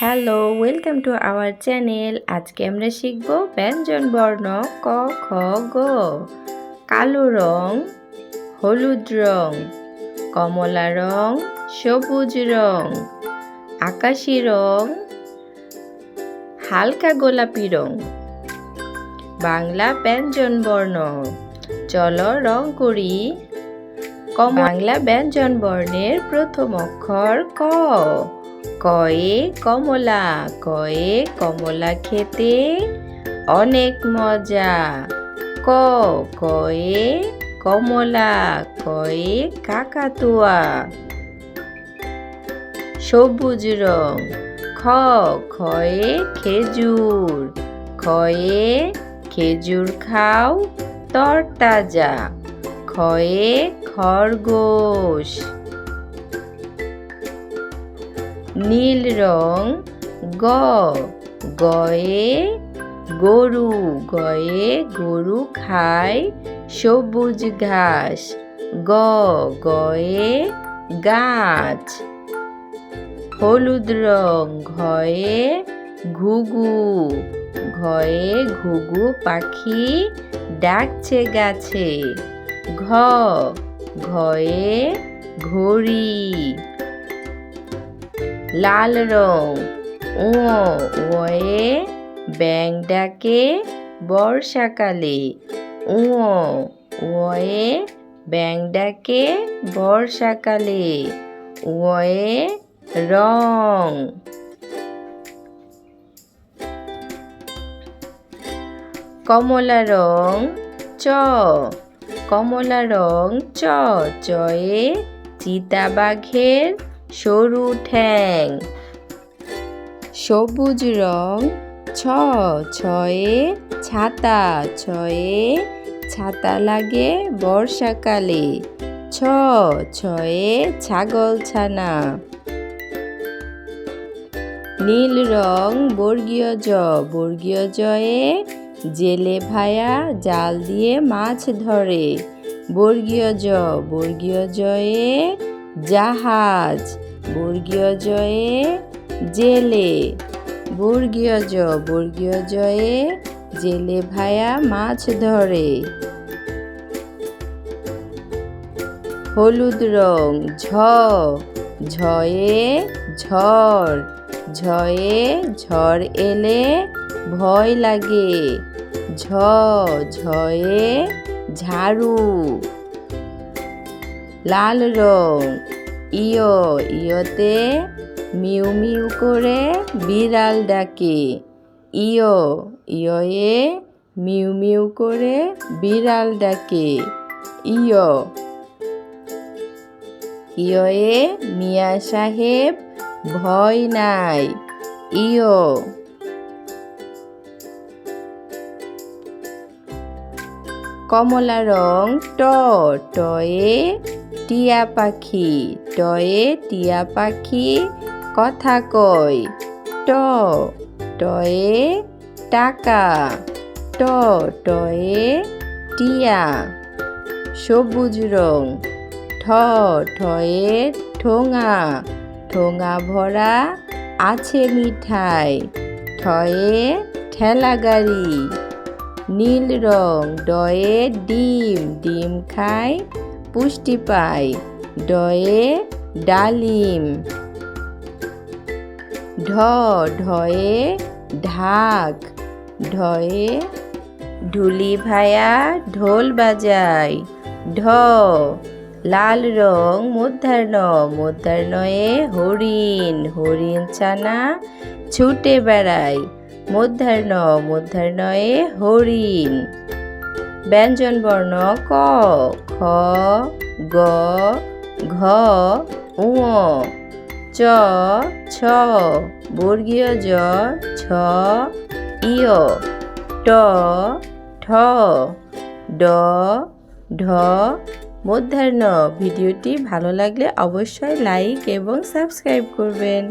Hello, welcome to our channel. আজকে আমরা শিখব ব্যঞ্জন বর্ণ ক, খ, গ। কালো রং, হলুদ রং, কমলা রং, সবুজ রং, আকাশি রং, হালকা গোলাপি রং। বাংলা ব্যঞ্জন বর্ণ। চলো রং করি। বাংলা ব্যঞ্জন বর্ণের প্রথম অক্ষর ক। কয়ে কমলা কয়ে কমলা খেতে অনেক মজা। ক, কয়ে কমলা, কয়ে কাকাতুয়া। সবুজ রং, খ খয়ে খেজুর। খয়ে খেজুর খাও তরতাজা। খয়ে খরগোশ। নীল রং গ, গয়ে গরু গয়ে গরু খায় সবুজ ঘাস, গ, গয়ে গাছ। হলুদ রং ঘয়ে ঘুঘু ঘয়ে ঘুঘু পাখি ডাকছে গাছে, ঘ, ঘয়ে ঘড়ি। লাল রং। ও ওয়ে ব্যাং ডাকে বর্ষাকালে। ও ওয়ে ব্যাং ডাকে বর্ষাকালে। ওয়ে রং। কমলা রং চ। কমলা রং চ। চয়ে চিতাবাঘের সরু ঠ্যাং। সবুজ রং, ছ, ছয়ে ছাতা ছয়ে ছাতা লাগে বর্ষাকালে। ছ, ছয়ে ছাগল ছানা। নীল রং, বর্গীয় জ, বর্গীয় জয়ে জেলে ভায়া জাল দিয়ে মাছ ধরে। বর্গীয় জ, বর্গীয় জয়ে জাহাজ। বর্গীয় জয়ে জেলে। বর্গীয় জ বর্গীয় জয়ে জেলে ভায়া মাছ ধরে। হলুদ রং, ঝ। ঝয়ে ঝড়। ঝয়ে ঝড় এলে ভয় লাগে। ঝ, ঝয়ে ঝাড়ু। লাল রং। ইয়, ইয়তে মিউ মিউ করে বিড়াল ডাকে। ইয় ইয়ে মিউ মিউ করে বিড়াল ডাকে। ইয়। ইয়ে মিয়া সাহেব ভয় নাই। ইয়। কমলা রং ট টয়ে টিয়া পাখি টয়ে টিয়া পাখি কথা কয়, ট, টয়ে টাকা, ট, টয়ে টিয়া, সবুজ রং, ঠ, ঠয়ে ঠোঙা ঠোঙা ভরা আছে মিঠাই, ঠয়ে ঠেলা গাড়ি নীল রং ডয়ে ডিম ডিম খায় পুষ্টি পায় ডয়ে ডালিম। ঢ, ঢয়ে ঢাক। ঢয়ে ঢুলি ভায়া ঢোল বাজায় ঢ, লাল রং মধ্যাহ্ন মধ্যাহ্নয়ে হরিণ। হরিণ ছানা ছুটে বেড়ায় মধ্যাহ্ন মধ্যাহ্নয়ে হরিণ। ব্যঞ্জন বর্ণ ক, খ, গ, ঘ উ চ, ছ, বর্গীয় জ, ছ ইয় ট, ঠ, ড, ঢ। মধ্যাহ্ন। ভিডিওটি ভালো লাগলে অবশ্যই লাইক এবং সাবস্ক্রাইব করবেন।